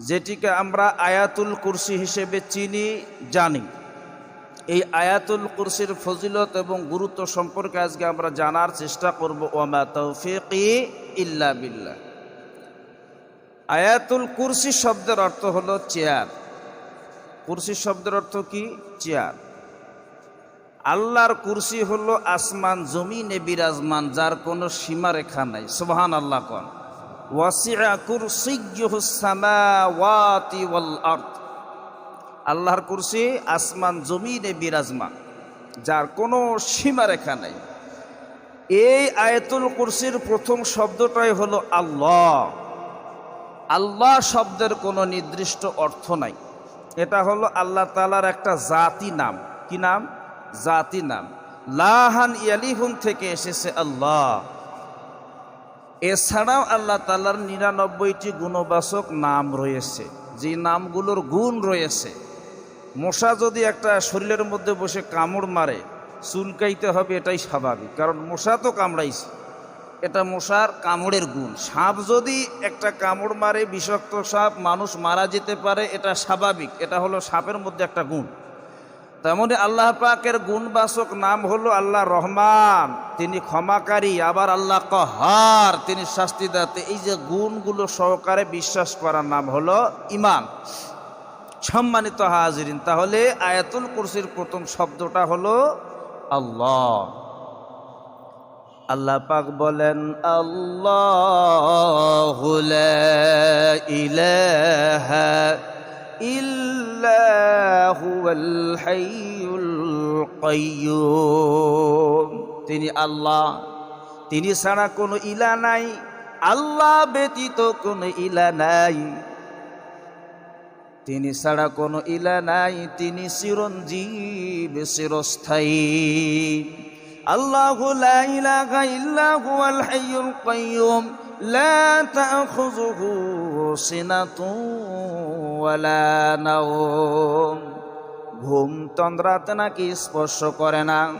যেটিকে আমরা আয়াতুল কুরসি হিসেবে চিনি, জানি। এই আয়াতুল কুরসির ফজিলত এবং গুরুত্ব সম্পর্কে আজকে আমরা জানার চেষ্টা করব ওমা তৌফিকি ইল্লা বিল্লাহ। আয়াতুল কুরসি শব্দের অর্থ হলো চেয়ার। কুরসি শব্দের অর্থ কি? চেয়ার। আল্লাহর কুরসি হলো আসমান, জমিনে বিরাজমান, যার কোনো সীমারেখা নাই। সুবহান আল্লাহ কন। আল্লাহর কুরসি আসমান, জমিনে বিরাজমান, যার কোনো সীমারেখা নাই। এই আয়াতুল কুরসির প্রথম শব্দটাই হলো আল্লাহ। আল্লাহ শব্দের কোনো নির্দিষ্ট অর্থ নাই। এটা হলো আল্লাহ তালার একটা জাতি নাম। কি নাম? জাতি নাম। লাহান ইয়ালিহুন থেকে এসেছে আল্লাহ। এছাড়াও আল্লাহ তালার নিরানব্বইটি গুণবাচক নাম রয়েছে। যে নামগুলোর গুণ রয়েছে। মশা যদি একটা শরীরের মধ্যে বসে কামড় মারে চুলকাইতে হবে এটাই স্বাভাবিক। কারণ মশা তো কামড়াইছে। এটা মশার কামড়ের গুণ। সাপ যদি একটা কামড় মারে, বিষাক্ত সাপ মানুষ মারা যেতে পারে, এটা স্বাভাবিক। এটা হলো সাপের মধ্যে একটা গুণ। তেমনি আল্লাহ পাকের গুণবাসক নাম হলো আল্লাহ রহমান। তিনি ক্ষমাকারী, আবার আল্লাহ কহার। তিনি শাস্তিদাতে এই যে গুণগুলো সহকারে বিশ্বাস করার নাম হলো ইমান সম্মানিত হাজিরিন, তাহলে আয়াতুল কুরসির প্রথম শব্দটা হলো আল্লাহ। আল্লাহ পাক বলেন, আল্লাহ ইলাহা হাইয়ুল কাইয়্যুম তিনি আল্লাহ। তিনি ছাড়া কোনো ইলা নাই। আল্লাহ ব্যতীত কোনো ইলা নাই। তিনি ছাড়া কোনো ইলা নাই। তিনি চিরঞ্জীব, চিরস্থায়ী। আল্লাহু লা ইলাহা ইল্লা হুয়াল হাইয়ুল কাইয়্যুম লা তাখুযুহু ঘুম তন্দ্রাতে নাকি স্পর্শ করে না।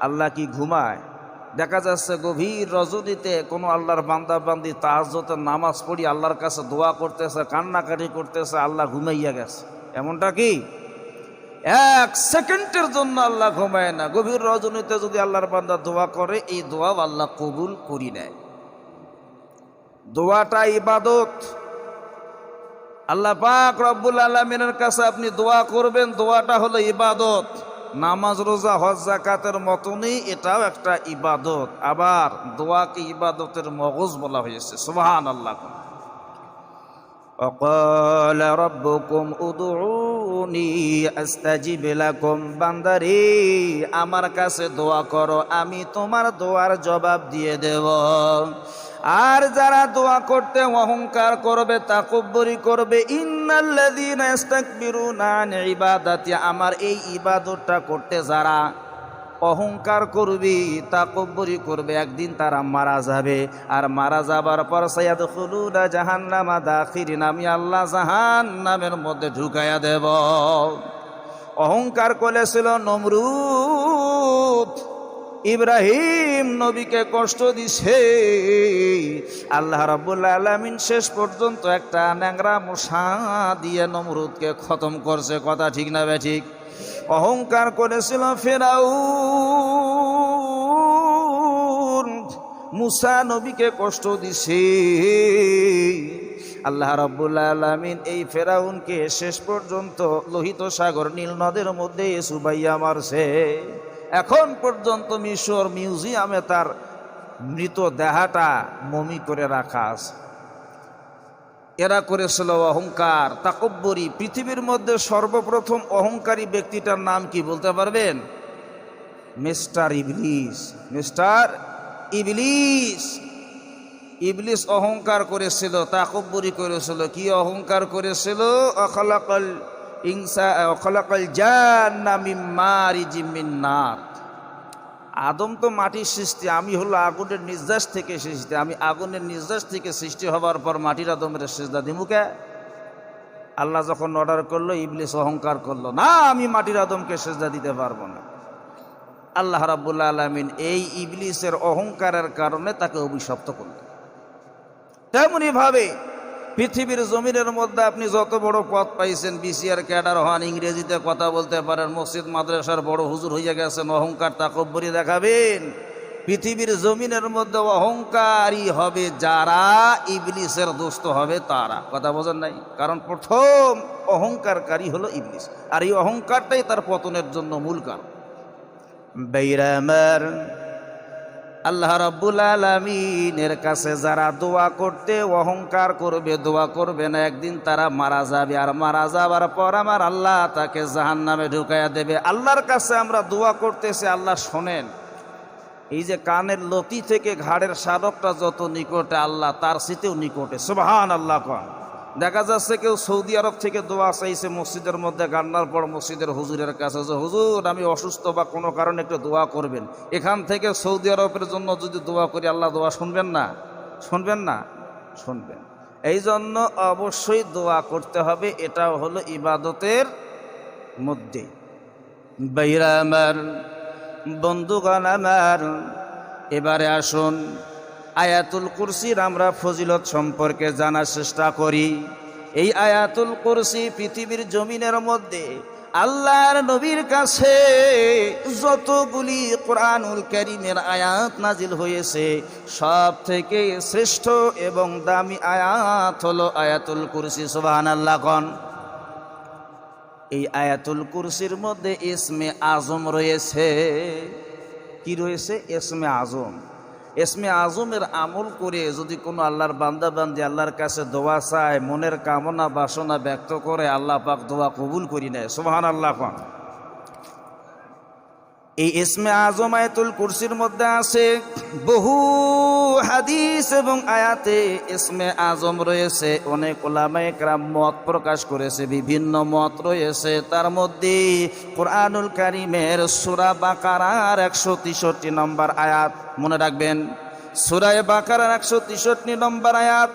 আল্লাহ কি ঘুমায়? দেখা যাচ্ছে গভীর রজনীতে কোনো আল্লাহর বান্দা বান্দি তাহাজতে নামাজ পড়ি, আল্লাহর কাছে দোয়া করতেছে, কান্নাকাটি করতেছে, আল্লাহ ঘুমাইয়া গেছে। এমনটা কি? এক সেকেন্ডের জন্য আল্লাহ ঘুমায় না। গভীর রজনীতে যদি আল্লাহর বান্দা দোয়া করে, এই দোয়াও আল্লাহ কবুল করি নেয়। দোয়াটা ইবাদত। আল্লাহ পাক রব্বুল আলমিনের কাছে আপনি দোয়া করবেন, দোয়াটা হলো ইবাদত। নামাজ, রোজা, হজ জাকাতের মতনই এটাও একটা ইবাদত। আবার দোয়াকে ইবাদতের মগজ বলা হয়েছে। সুবাহান আল্লাহ অকল রব্বকুম উদুনি আস্তাজিব লাকুম বান্দারি, আমার কাছে দোয়া করো, আমি তোমার দোয়ার জবাব দিয়ে দেব। আর যারা দোয়া করতে অহংকার করবে, তাকব্বরি করবে আমার এই ইবাদতটা করতে যারা অহংকার করবি, তাকব্বরি করবে, একদিন তারা মারা যাবে। আর মারা যাবার পর সৈয়াদ খুলুদা জাহান্নামা দাখিরিন, আমি আল্লাহ জাহান্নামের মধ্যে ঢুকাইয়া দেব। অহংকার করেছিল নমরুদ। ইব্রাহিম নবীকে কষ্ট দিছে। আল্লাহ রাব্বুল আলামিন শেষ পর্যন্ত একটা ন্যাংরা মশা দিয়ে নমরুদকে খতম করছে, কথা ঠিক না বে ঠিক? অহংকার করেছিল ফেরাউ মুসা নবীকে কষ্ট দিছে। আল্লাহ রাব্বুল আলামিন এই ফেরাউনকে শেষ পর্যন্ত লোহিত সাগর, নীল নদের মধ্যে সুবাইয়া মারছে। এখন পর্যন্ত মিশর মিউজিয়ামে তার মৃত দেহাটা মমি করে রাখা আছে। এরা করেছিল অহংকার, তাকব্বরি। পৃথিবীর মধ্যে সর্বপ্রথম অহংকারী ব্যক্তিটার নাম কি বলতে পারবেন? মিস্টার ইবলিস। মিস্টার ইবলিস। ইবলিস অহংকার করেছিল, তাকব্বরি করেছিল। কি অহংকার করেছিল? অখলাকল ইংসা অখলাকল জান্না মিম্মারিজি মিন্নার। আদম তো মাটির সৃষ্টি, আমি হলো আগুনের নির্যাস থেকে সৃষ্টি। আমি আগুনের নির্যাস থেকে সৃষ্টি হবার পর মাটির আদমের সেজদা দিমুকে আল্লাহ যখন অর্ডার করল, ইবলিস অহংকার করল, না, আমি মাটির আদমকে সেজদা দিতে পারব না। আল্লাহ রাবুল্লা আলমিন এই ইবলিসের অহংকারের কারণে তাকে অভিশপ্ত করল তেমনি ভাবে পৃথিবীর জমিনের মধ্যে আপনি যত বড় পদ পাইছেন, বিসিআর ক্যাডার হন, ইংরেজিতে কথা বলতে পারেন, মসজিদ, মাদ্রাসার বড় হুজুর হইয়া গেছেন, অহংকার তাকব্বরি দেখাবেন। পৃথিবীর জমিনের মধ্যে অহংকারী হবে যারা ইবলিসের দোস্ত হবে তারা। কথা বোঝেন নাই? কারণ প্রথম অহংকারকারী হলো ইবলিস। আর এই অহংকারটাই তার পতনের জন্য মূল কারণ। বেইরামার আল্লাহ রাব্বুল আলামিনের কাছে যারা দোয়া করতে অহংকার করবে, দোয়া করবে না, একদিন তারা মারা যাবে। আর মারা যাবার পর আমার আল্লাহ তাকে জাহান্নামে ঢুকাইয়া দেবে। আল্লাহর কাছে আমরা দোয়া করতেছি, আল্লাহ শোনেন, এই যে কানের লতি থেকে ঘাড়ের সাধকটা যত নিকটে, আল্লাহ তার শীতেও নিকটে। সুবহান আল্লাহ কন। দেখা যাচ্ছে কেউ সৌদি আরব থেকে দোয়া চাইছে মসজিদের মধ্যে, গান্নার পর মসজিদের হুজুরের কাছে, যে, হুজুর, আমি অসুস্থ বা কোনো কারণে একটু দোয়া করবেন। এখান থেকে সৌদি আরবের জন্য যদি দোয়া করি, আল্লাহ দোয়া শুনবেন না? শুনবেন না? শুনবেন। এই জন্য অবশ্যই দোয়া করতে হবে, এটাও হলো ইবাদতের মধ্যে। বাইরা আমার, বন্ধুগণ আমার, এবারে আসুন। আয়াতুল কুরসির আমরা ফজিলত সম্পর্কে জানার চেষ্টা করি। এই আয়াতুল কুরসি পৃথিবীর জমিনের মধ্যে আল্লাহর নবীর কাছে যতগুলি কোরআনুল করিমের আয়াত নাজিল হয়েছে সব থেকে শ্রেষ্ঠ এবং দামি আয়াত হলো আয়াতুল কুরসি সুবাহান আল্লাহ এই আয়াতুল কুরসির মধ্যে ইসমে আজম রয়েছে। কি রয়েছে? এসমে আজম। এসমে আজমের আমল করে যদি কোনো আল্লাহর বান্দা বান্দি আল্লাহর কাছে দোয়া চায়, মনের কামনা বাসনা ব্যক্ত করে, আল্লাহ পাক দোয়া কবুল করি নেয়। সোহান আল্লাহ এই ইসমে আজম আয়াতুল কুরসির মধ্যে আছে বহু হাদিস এবং আয়াতে ইসমে আজম রয়েছে, অনেক ওলামায়ে কেরাম মত প্রকাশ করেছে, বিভিন্ন মত রয়েছে। তার মধ্যে কোরআনুল কারিমের সুরা বাকারার একশো তেষট্টি নম্বর আয়াত, মনে রাখবেন। সুরায় বাকারার একশো তেষট্টি নম্বর আয়াত,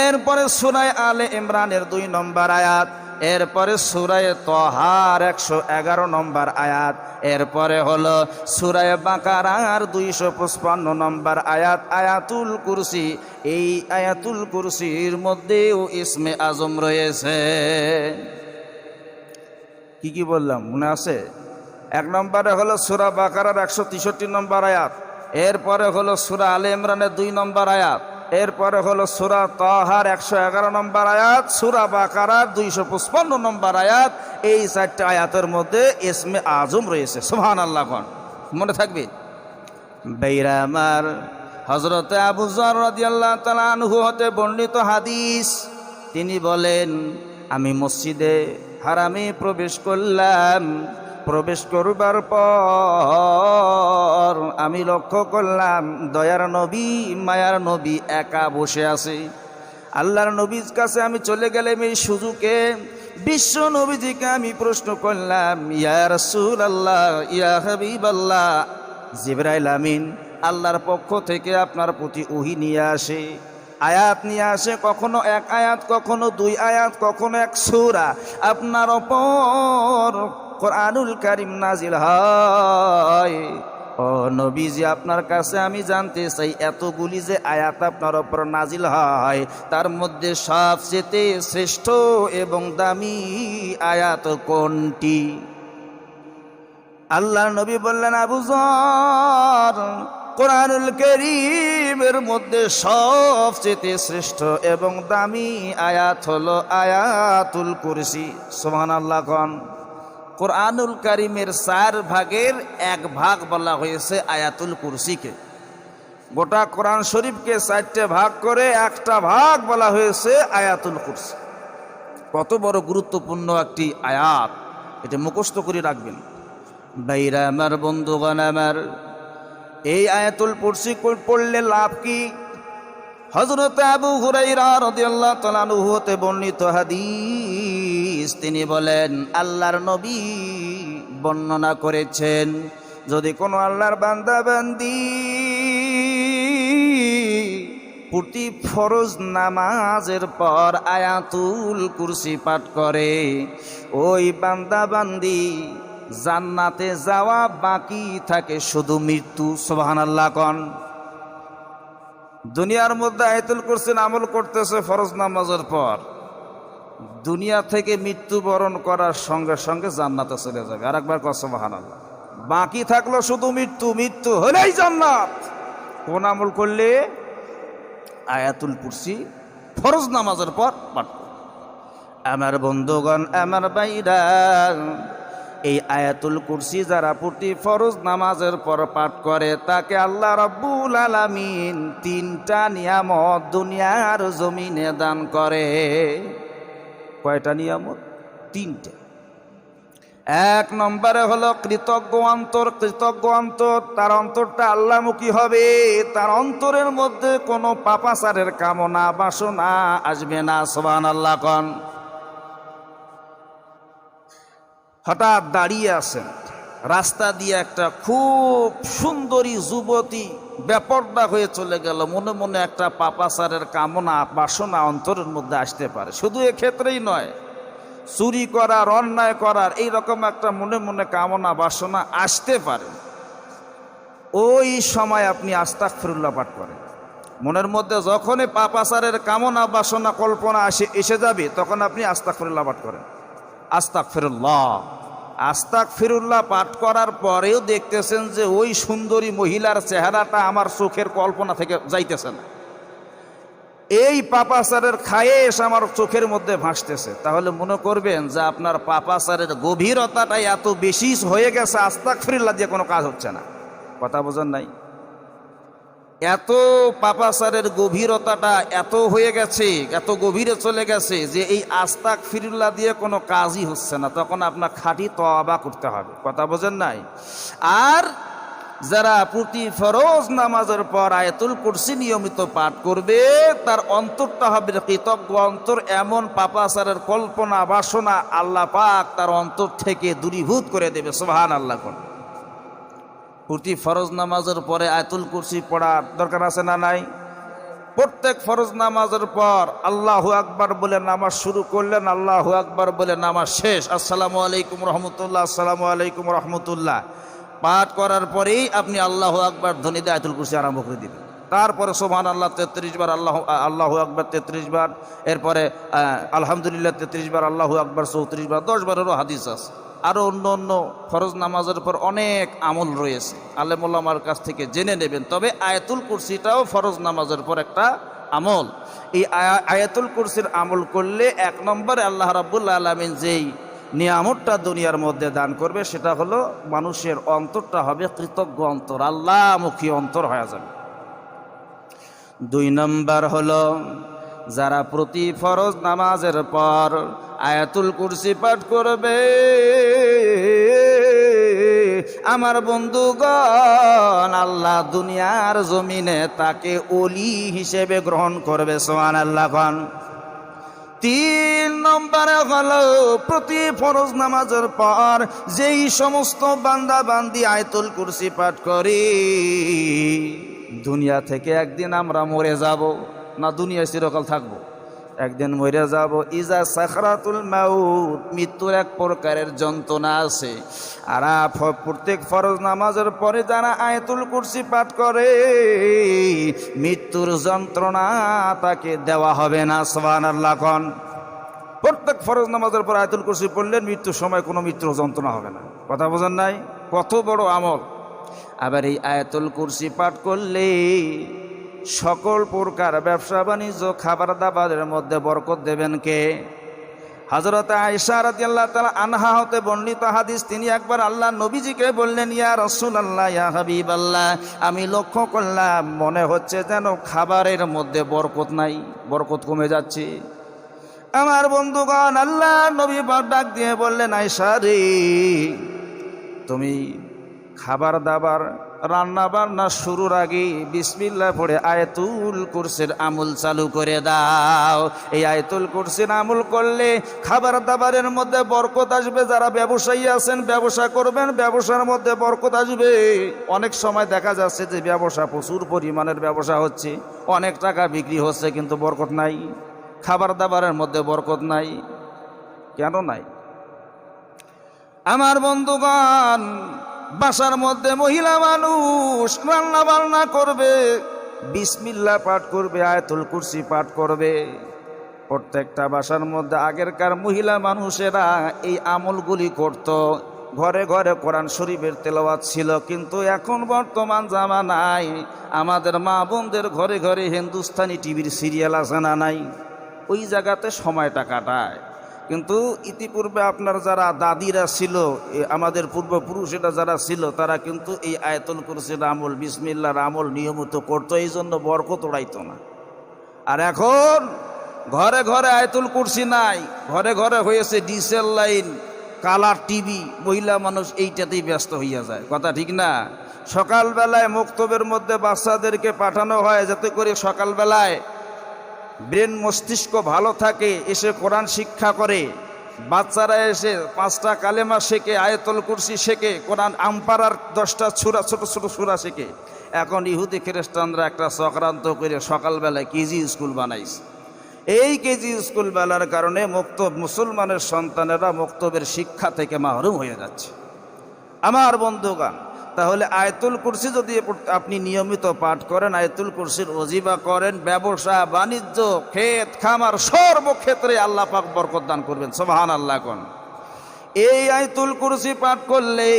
এরপরে সুরায় আলে ইমরানের দুই নম্বর আয়াত এরপরে সুরায় তহার একশো এগারো নম্বর আয়াত, এরপরে হলো সুরায় বাঁকারার দুইশো পঁচপান্ন নম্বর আয়াত, আয়াতুল কুরসি। এই আয়াতুল কুরসির মধ্যেও ইসমে আজম রয়েছে। কি কি বললাম? মনে আছে? এক নম্বরে হলো সুরা বাকারার একশো তেষট্টি নম্বর আয়াত, এরপরে হলো সুরা আলে ইমরানের দুই নম্বর আয়াত। এরপরে হলো সুরা তাহার একশো এগারো নম্বর আয়াত, সুরা বাকারার দুইশো পঁচপন্ন নম্বর আয়াত। এই চারটে আয়াতের মধ্যে ইসমে আজম রয়েছে। সুহান আল্লাহ মনে থাকবে? বেইরামার হজরতে আবু জর রাদিয়াল্লাহ হতে বর্ণিত হাদিস। তিনি বলেন, আমি মসজিদে হারামে প্রবেশ করলাম। প্রবেশ করবার পর আমি লক্ষ্য করলাম দয়ার নবী, মায়ার নবী একা বসে আছে। আল্লাহর নবীর কাছে আমি চলে গেলাম এই সুযোগে। বিশ্ব নবীজিকে আমি প্রশ্ন করলাম, ইয়া রসুল আল্লাহ ইয়া হাবিব আল্লাহ জিবরাইল আমিন, আল্লাহর পক্ষ থেকে আপনার প্রতি ওহি নিয়ে আসে। আয়াত নিয়ে আসে কখনো এক আয়াত, কখনো দুই আয়াত, কখনো এক সুরা। আপনার অপর কোরআনুল কারিম নাজিল হয়। ও নবীজি, আপনার কাছে আমি জানতে চাই, এতগুলি যে আয়াত আপনার ওপর নাজিল হয়, তার মধ্যে সবচেয়ে শ্রেষ্ঠ এবং দামি আয়াত কোনটি? আল্লাহ নবী বললেন, আবু কোরআনুল করিমের মধ্যে সবচেয়ে শ্রেষ্ঠ এবং দামি আয়াত হলো আয়াতুল কুরসি। সোহান আল্লাহ কন? কোরআনুল কারিমের চার ভাগের এক ভাগ বলা হয়েছে আয়াতুল কুরসিকে। গোটা কোরআন শরীফকে চারটে ভাগ করে একটা ভাগ বলা হয়েছে আয়াতুল কুরসি। কত বড় গুরুত্বপূর্ণ একটি আয়াত, এটা মুখস্থ করে রাখবেন। বাইরা আমার বন্ধুগণ আমার, এই আয়াতুল কুরসি পড়লে লাভ কি? হজরত আবু আনহু হতে বর্ণিত হাদিস। তিনি বলেন, আল্লাহর নবী বর্ণনা করেছেন, যদি কোনো আল্লাহর বান্দা বান্দি প্রতি ফরজ নামাজের পর আয়াতুল কুরসি পাঠ করে, ওই বান্দা বান্দি জান্নাতে যাওয়া বাকি থাকে শুধু মৃত্যু সোহান আল্লাহ কন। দুনিয়ার মধ্যে আয়তুল কুরসির আমল করতেছে ফরজ নামাজের পর। দুনিয়া থেকে মৃত্যুবরণ করার সঙ্গে সঙ্গে জান্নাতে চলে যাবে। আর একবার কসবাহান বাকি থাকল শুধু মৃত্যু মৃত্যু হলেই জান্নাত। কোন আমল করলে আয়াতুল কুরসি ফরজ নামাজের পর পাঠ আমার বন্ধুগণ, আমার বাইরা এই আয়াতুল কুরসি যারা প্রতি ফরজ নামাজের পর পাঠ করে, তাকে আল্লাহ রাব্বুল আলামিন তিনটা নিয়ামত দুনিয়ার জমিনে দান করে। কয়টা নিয়ামত? তিনটে। এক নম্বরে হলো কৃতজ্ঞ অন্তর কৃতজ্ঞ অন্তর, তার অন্তরটা আল্লামুখী হবে, তার অন্তরের মধ্যে কোনো পাপাচারের কামনা বাসনা আসবে না সোবান আল্লাহ কন। হঠাৎ দাঁড়িয়ে আছেন। রাস্তা দিয়ে একটা খুব সুন্দরী যুবতী ব্যাপারটা হয়ে চলে গেল। মনে মনে একটা পাপাচারের কামনা, বাসনা অন্তরের মধ্যে আসতে পারে। শুধু এক্ষেত্রেই নয়, চুরি করার, অন্যায় করার এই রকম একটা মনে মনে কামনা, বাসনা আসতে পারে। ওই সময় আপনি আস্তাক ফিরুল্লাহ পাঠ করেন। মনের মধ্যে যখনই পাপাচারের কামনা, বাসনা, কল্পনা আসে, এসে যাবে, তখন আপনি আস্তাক ফিরুল্লাহ পাঠ করেন। আস্তাক ফিরুল্লাহ আস্তাক ফিরুল্লাহ পাঠ করার পরেও দেখতেছেন যে ওই সুন্দরী মহিলার চেহারাটা আমার চোখের কল্পনা থেকে যাইতেছে না। এই পাপাচারের খায়েশ আমার চোখের মধ্যে ভাসতেছে। তাহলে মনে করবেন যে আপনার পাপাচারের গভীরতাটা এত বেশি হয়ে গেছে আস্তাক ফিরুল্লাহ দিয়ে কোনো কাজ হচ্ছে না। কথা বোঝেন নাই? এত পাপাচারের গভীরতাটা এত হয়ে গেছে, এত গভীরে চলে গেছে যে এই আস্তাক ফিরুল্লাহ দিয়ে কোনো কাজই হচ্ছে না। তখন আপনার খাঁটি তবা করতে হবে। কথা বোঝেন নাই? আর যারা প্রতি ফরজ নামাজের পর আয়াতুল কুরসি নিয়মিত পাঠ করবে, তার অন্তরটা হবে কৃতজ্ঞ অন্তর এমন পাপাচারের কল্পনা, বাসনা, আল্লাহ পাক তার অন্তর থেকে দূরীভূত করে দেবে। সোহান আল্লাহ কোন প্রতি ফরজ নামাজের পরে আয়াতুল কুরসি পড়ার দরকার আছে না নাই? প্রত্যেক ফরজ নামাজের পর আল্লাহু আকবার বলে নামাজ শুরু করলেন, আল্লাহু আকবার বলে নামাজ শেষ। আসসালামু আলাইকুম রহমতুল্লাহ, আসসালামু আলাইকুম রহমতুল্লাহ। পাঠ করার পরেই আপনি আল্লাহু আকবার ধ্বনিতে আয়াতুল কুরসি আরম্ভ করে দিবেন। তারপরে সোহান আল্লাহ তেত্রিশ বার আল্লাহ, আল্লাহু আকবার তেত্রিশ বার। এরপরে আলহামদুলিল্লাহ তেত্রিশ বার, আল্লাহু আকবার চৌত্রিশ বার, দশ বারেরও হাদিস আছে। আরও অন্য অন্য ফরজ নামাজের পর অনেক আমল রয়েছে। আলেমুল্লামার কাছ থেকে জেনে নেবেন। তবে আয়াতুল কুরসিটাও ফরজ নামাজের পর একটা আমল। এই আয়া- আয়াতুল কুরসির আমল করলে এক নম্বরে আল্লাহ রাবুল্লা আলমিন যেই নিয়ামতটা দুনিয়ার মধ্যে দান করবে, সেটা হলো মানুষের অন্তরটা হবে কৃতজ্ঞ অন্তর, আল্লাহমুখী অন্তর হয়ে যাবে। দুই নম্বর হলো, যারা প্রতি ফরজ নামাজের পর আয়াতুল কুরসি পাঠ করবে আমার বন্ধুগণ, আল্লাহ দুনিয়ার জমিনে তাকে অলি হিসেবে গ্রহণ করবে সোহান আল্লাহ খান তিন নম্বরে হলো, প্রতি ফরজ নামাজের পর যেই সমস্ত বান্দা বান্দি আয়তুল কুরসি পাঠ করি, দুনিয়া থেকে একদিন আমরা মরে যাব, না দুনিয়া চিরকাল থাকব? একদিন মরে যাব, ইজা সাখরাতুল মাউত মৃত্যুর এক প্রকারের যন্ত্রণা আছে। আর প্রত্যেক ফরজ নামাজের পরে যারা আয়তুল কুরসি পাঠ করে, মৃত্যুর যন্ত্রণা তাকে দেওয়া হবে না সোহান আল্লাহ খন প্রত্যেক ফরজ নামাজের পর আয়তুল কুরসি পড়লেন মৃত্যুর সময় কোনো মৃত্যুর যন্ত্রণা হবে না। কথা বোঝেন নাই? কত বড় আমল। আবার এই আয়াতুল কুরসি পাঠ করলে সকল প্রকার ব্যবসা বাণিজ্য, খাবার দাবারের মধ্যে বরকত দেবেন কে? হজরত আয়সা রাদিয়াল্লাহু তাআলা আনহা হতে বর্ণিত হাদিস, তিনি একবার আল্লাহ নবীজিকে বললেন, ইয়া রসুল আল্লাহ ইয়া হাবিবাল্লাহ, আমি লক্ষ্য করলাম, মনে হচ্ছে যেন খাবারের মধ্যে বরকত নাই, বরকত কমে যাচ্ছে। আমার বন্ধুগণ, আল্লাহ নবী ডাক দিয়ে বললেন আয়সা রে, তুমি খাবার দাবার রান্না বান্না শুরুর আগে বিসমিল্লা পড়ে আয়তুল কুরসির আমল চালু করে দাও। এই আয়তুল কুরসির আমল করলে খাবার দাবারের মধ্যে বরকত আসবে, যারা ব্যবসায়ী আছেন, ব্যবসা করবেন, ব্যবসার মধ্যে বরকত আসবে। অনেক সময় দেখা যাচ্ছে যে ব্যবসা প্রচুর পরিমাণের ব্যবসা হচ্ছে, অনেক টাকা বিক্রি হচ্ছে কিন্তু বরকত নাই খাবার দাবারের মধ্যে বরকত নাই। কেন নাই? আমার বন্ধুগণ বাসার মধ্যে মহিলা মানুষ রান্না বান্না করবে বিসমিল্লা পাঠ করবে, আয়াতুল কুরসি পাঠ করবে। প্রত্যেকটা বাসার মধ্যে আগেরকার মহিলা মানুষেরা এই আমলগুলি করত। ঘরে ঘরে কোরআন শরীফের তেলাওয়াত ছিল, কিন্তু এখন বর্তমান জামানায় আমাদের মা বোনদের ঘরে ঘরে হিন্দুস্তানি টিভির সিরিয়াল আছে না নাই? ওই জায়গাতে সময়টা কাটায়। কিন্তু ইতিপূর্বে আপনার যারা দাদিরা ছিল আমাদের পূর্বপুরুষেরা যারা ছিল, তারা কিন্তু এই আয়তল কুরসির আমল, বিসমিল্লার আমল নিয়মিত করতো, এই জন্য বরকত ওড়াইতো না। আর এখন ঘরে ঘরে আয়তুল কুরসি নাই, ঘরে ঘরে হয়েছে ডিসেল লাইন, কালার টিভি, মহিলা মানুষ এইটাতেই ব্যস্ত হইয়া যায়। কথা ঠিক না? সকালবেলায় মক্তবের মধ্যে বাচ্চাদেরকে পাঠানো হয় যাতে করে সকালবেলায় ব্রেন মস্তিষ্ক ভালো থাকে, এসে কোরআন শিক্ষা করে। বাচ্চারা এসে পাঁচটা কালেমা শেখে, আয়তল কুরসি শেখে, কোরআন আম্পারার দশটা ছুরা ছোট ছোট সুরা শেখে। এখন ইহুদি খ্রিস্টানরা একটা চক্রান্ত করে সকালবেলায় কেজি স্কুল বানাইছে। এই কেজি স্কুল বেলার কারণে মুক্ত মুসলমানের সন্তানেরা মুক্তবের শিক্ষা থেকে মাহরুম হয়ে যাচ্ছে। আমার বন্ধুগান তাহলে আয়তুল কুরসি যদি আপনি নিয়মিত পাঠ করেন, আয়তুল কুরসির অজিবা করেন, ব্যবসা, বাণিজ্য, ক্ষেত, খামার, সর্বক্ষেত্রে আল্লাহ পাক বরকত দান করবেন। সোবাহান আল্লাহ কোন। এই আয়তুল কুরসি পাঠ করলে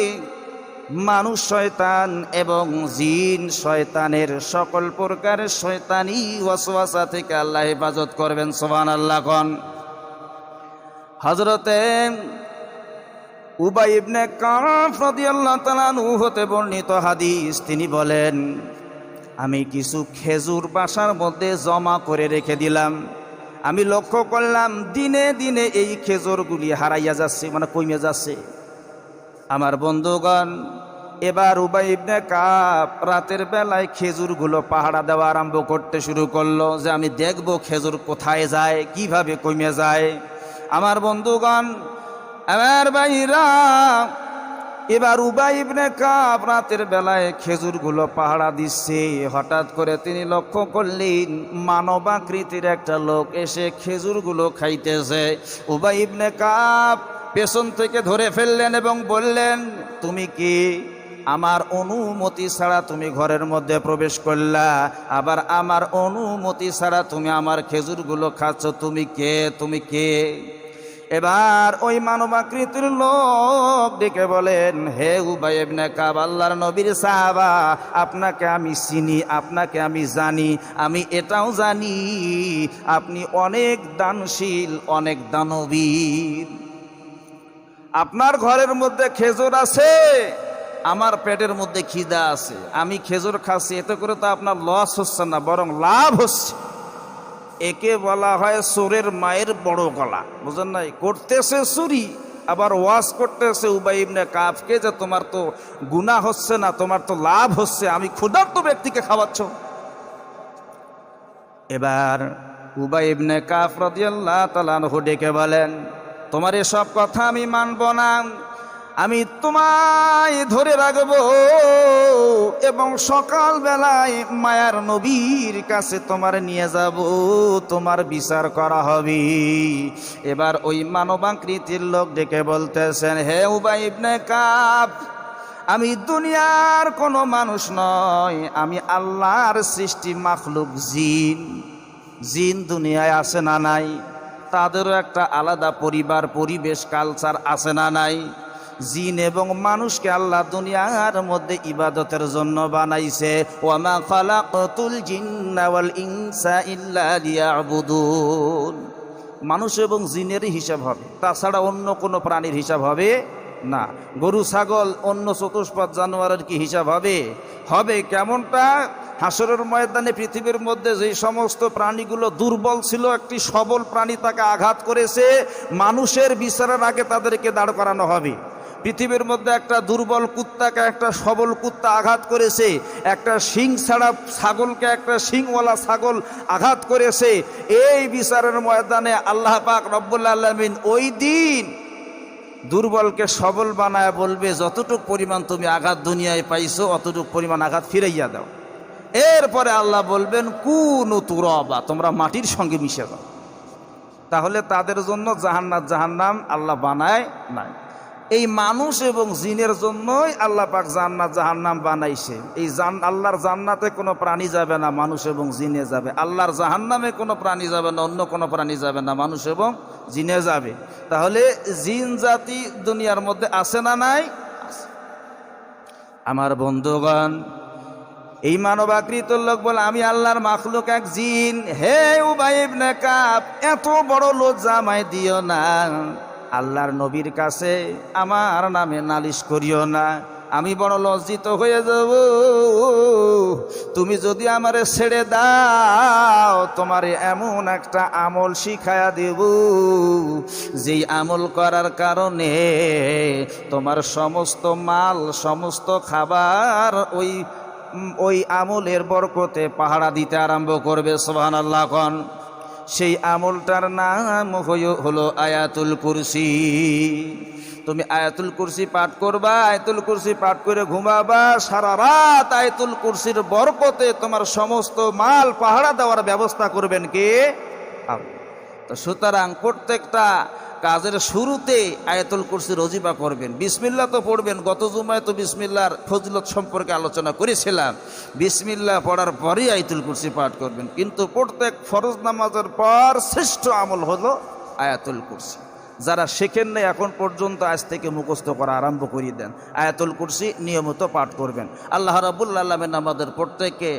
মানুষ শয়তান এবং জিন শয়তানের সকল প্রকারের শয়তানি ওয়াসওয়াসা থেকে আল্লাহ হেফাজত করবেন। সোবাহান আল্লাহ কোন। হজরতে উবাই ইবনে কাফ রাদিয়াল্লাহু তাআলা আনহু হতে বর্ণিত হাদিস। তিনি বলেন, আমি কিছু খেজুর বাসার মধ্যে জমা করে রেখে দিলাম। আমি লক্ষ্য করলাম দিনে দিনে এই খেজুরগুলি হারাইয়া যাচ্ছে মানে কমে যাচ্ছে। আমার বন্ধুগণ, এবার উবাই ইবনে কাপ রাতের বেলায় খেজুরগুলো পাহাড়া দেওয়া আরম্ভ করতে শুরু করল যে, আমি দেখব খেজুর কোথায় যায়, কীভাবে কমে যায়? আমার বন্ধুগণ আমার ভাইরা এবার উবাই ইবনে কাপ রাতের বেলায় খেজুরগুলো পাহারা দিচ্ছে। হঠাৎ করে তিনি লক্ষ্য করলেন, মানবাকৃতির একটা লোক এসে খেজুরগুলো খাইতেছে। উবাই ইবনে কাপ পেছন থেকে ধরে ফেললেন এবং বললেন, তুমি কি আমার অনুমতি ছাড়া তুমি ঘরের মধ্যে প্রবেশ করলা? আবার আমার অনুমতি ছাড়া তুমি আমার খেজুরগুলো খাচ্ছ? তুমি কে? তুমি কে? এবার ওই মানবাকৃতির লোক ডেকে বলেন, হে উবাই কাব, আল্লাহর নবীর সাহাবা, আপনাকে আমি চিনি, আপনাকে আমি জানি, আমি এটাও জানি, আপনি অনেক দানশীল, অনেক দানবীর। আপনার ঘরের মধ্যে খেজুর আছে, আমার পেটের মধ্যে খিদা আছে, আমি খেজুর খাচ্ছি, এতে করে তো আপনার লস হচ্ছে না, বরং লাভ হচ্ছে। একে বলা হয় সোরের মায়ের বড় গলা। বুঝলেন নাই? করতেছে চুরি আবার ওয়াজ করতেছে উবাই ইবনে কাফকে যে তোমার তো গুণা হচ্ছে না, তোমার তো লাভ হচ্ছে, আমি ক্ষুধার্ত ব্যক্তিকে খাওয়াচ্ছ। এবার উবাই ইবনে কাফ রাদিয়াল্লাহ তাআলা ডেকে বলেন, তোমার এসব কথা আমি মানব না। আমি তোমায় ধরে রাখব। এবং সকাল বেলায় মায়ার নবীর কাছে তোমার নিয়ে যাব। তোমার বিচার করা হবে। এবার ওই মানবাকৃতির লোক ডেকে বলতেছেন, হে উবাই ইবনে কাপ আমি দুনিয়ার কোনো মানুষ নয়। আমি আল্লাহর সৃষ্টি মাখলুক জিন। জিন দুনিয়ায় আছে না নাই? তাদেরও একটা আলাদা পরিবার, পরিবেশ কালচার আছে না নাই? জিন এবং মানুষকে আল্লাহ দুনিয়ার মধ্যে ইবাদতের জন্য বানাইছে। ওয়ামা খালাকাতুল জিন্না ওয়াল ইনসা ইল্লা লিয়াবুদুন। মানুষ এবং জিনেরই হিসাব হবে। তাছাড়া অন্য কোনো প্রাণীর হিসাব হবে না। গরু, ছাগল, অন্য চতুষ্পদ জানোয়ারের কি হিসাব হবে? হবে কেমনটা? হাসরের ময়দানে পৃথিবীর মধ্যে যে সমস্ত প্রাণীগুলো দুর্বল ছিল, একটি সবল প্রাণী তাকে আঘাত করেছে, মানুষের বিচারের আগে তাদেরকে দাঁড় করানো হবে। পৃথিবীর মধ্যে একটা দুর্বল কুত্তাকে একটা সবল কুত্তা আঘাত করেছে, একটা শিং ছাড়া ছাগলকে একটা শিংওয়ালা ছাগল আঘাত করেছে। এই বিচারের ময়দানে আল্লাহ পাক রব্বুল্লা আলমিন ওই দিন দুর্বলকে সবল বানায় বলবে, যতটুক পরিমাণ তুমি আঘাত দুনিয়ায় পাইছো, অতটুক পরিমাণ আঘাত ফিরাইয়া দাও। এরপরে আল্লাহ বলবেন, কুনু তুরবা, তোমরা মাটির সঙ্গে মিশে যাও। তাহলে তাদের জন্য জাহান্নাত জাহান্নাম আল্লাহ বানায় নাই। এই মানুষ এবং জিনের জন্যই আল্লাহ পাক জান্নাত জাহান্নাম বানাইছে। এই জান আল্লাহর জান্নাতে কোনো প্রাণী যাবে না, মানুষ এবং জিনে যাবে। আল্লাহর জাহান্নামে কোনো প্রাণী যাবে না, অন্য কোনো প্রাণী যাবে না, মানুষ এবং জিনে যাবে। তাহলে জিন জাতি দুনিয়ার মধ্যে আছে না নাই। আমার বন্ধুগণ, এই মানবাকৃত লোক বলে, আমি আল্লাহর মাখলুক এক জিন। হে উবাইব কাপ এত বড় লজ্জা আমায় দিও না। আল্লাহর নবীর কাছে আমার নামে নালিশ করিও না। আমি বড় লজ্জিত হয়ে যাব। তুমি যদি আমারে ছেড়ে দাও, তোমারে এমন একটা আমল শিখায়া দেব, যেই আমল করার কারণে তোমার সমস্ত মাল, সমস্ত খাবার ওই ওই আমলের বরকতে পাহারা দিতে আরম্ভ করবে সোহান আল্লাহ সেই আমলটার নাম হলো আয়াতুল কুরসি। তুমি আয়াতুল কুরসি পাঠ করবা, আয়াতুল কুরসি পাঠ করে ঘুমাবা, সারা রাত আয়াতুল কুরসির বরকতে তোমার সমস্ত মাল পাহাড়া দেওয়ার ব্যবস্থা করবেন কে? তো সুতরাং প্রত্যেকটা কাজের শুরুতে আয়াতুল কুরসি রজিবা করবেন বিসমিল্লা তো পড়বেন, গত জুমায় তো বিসমিল্লার ফজলত সম্পর্কে আলোচনা করেছিলাম। বিসমিল্লা পড়ার পরই আয়াতুল কুরসি পাঠ করবেন। কিন্তু প্রত্যেক ফরজ নামাজের পর শ্রেষ্ঠ আমল হলো আয়াতুল কুরসি। যারা শেখেন নাই, এখন পর্যন্ত আজ থেকে মুখস্থ করা আরম্ভ করিয়ে দেন। আয়াতুল কুরসি নিয়মিত পাঠ করবেন। আল্লাহ রাবুল্লা আলমেন আমাদের প্রত্যেককে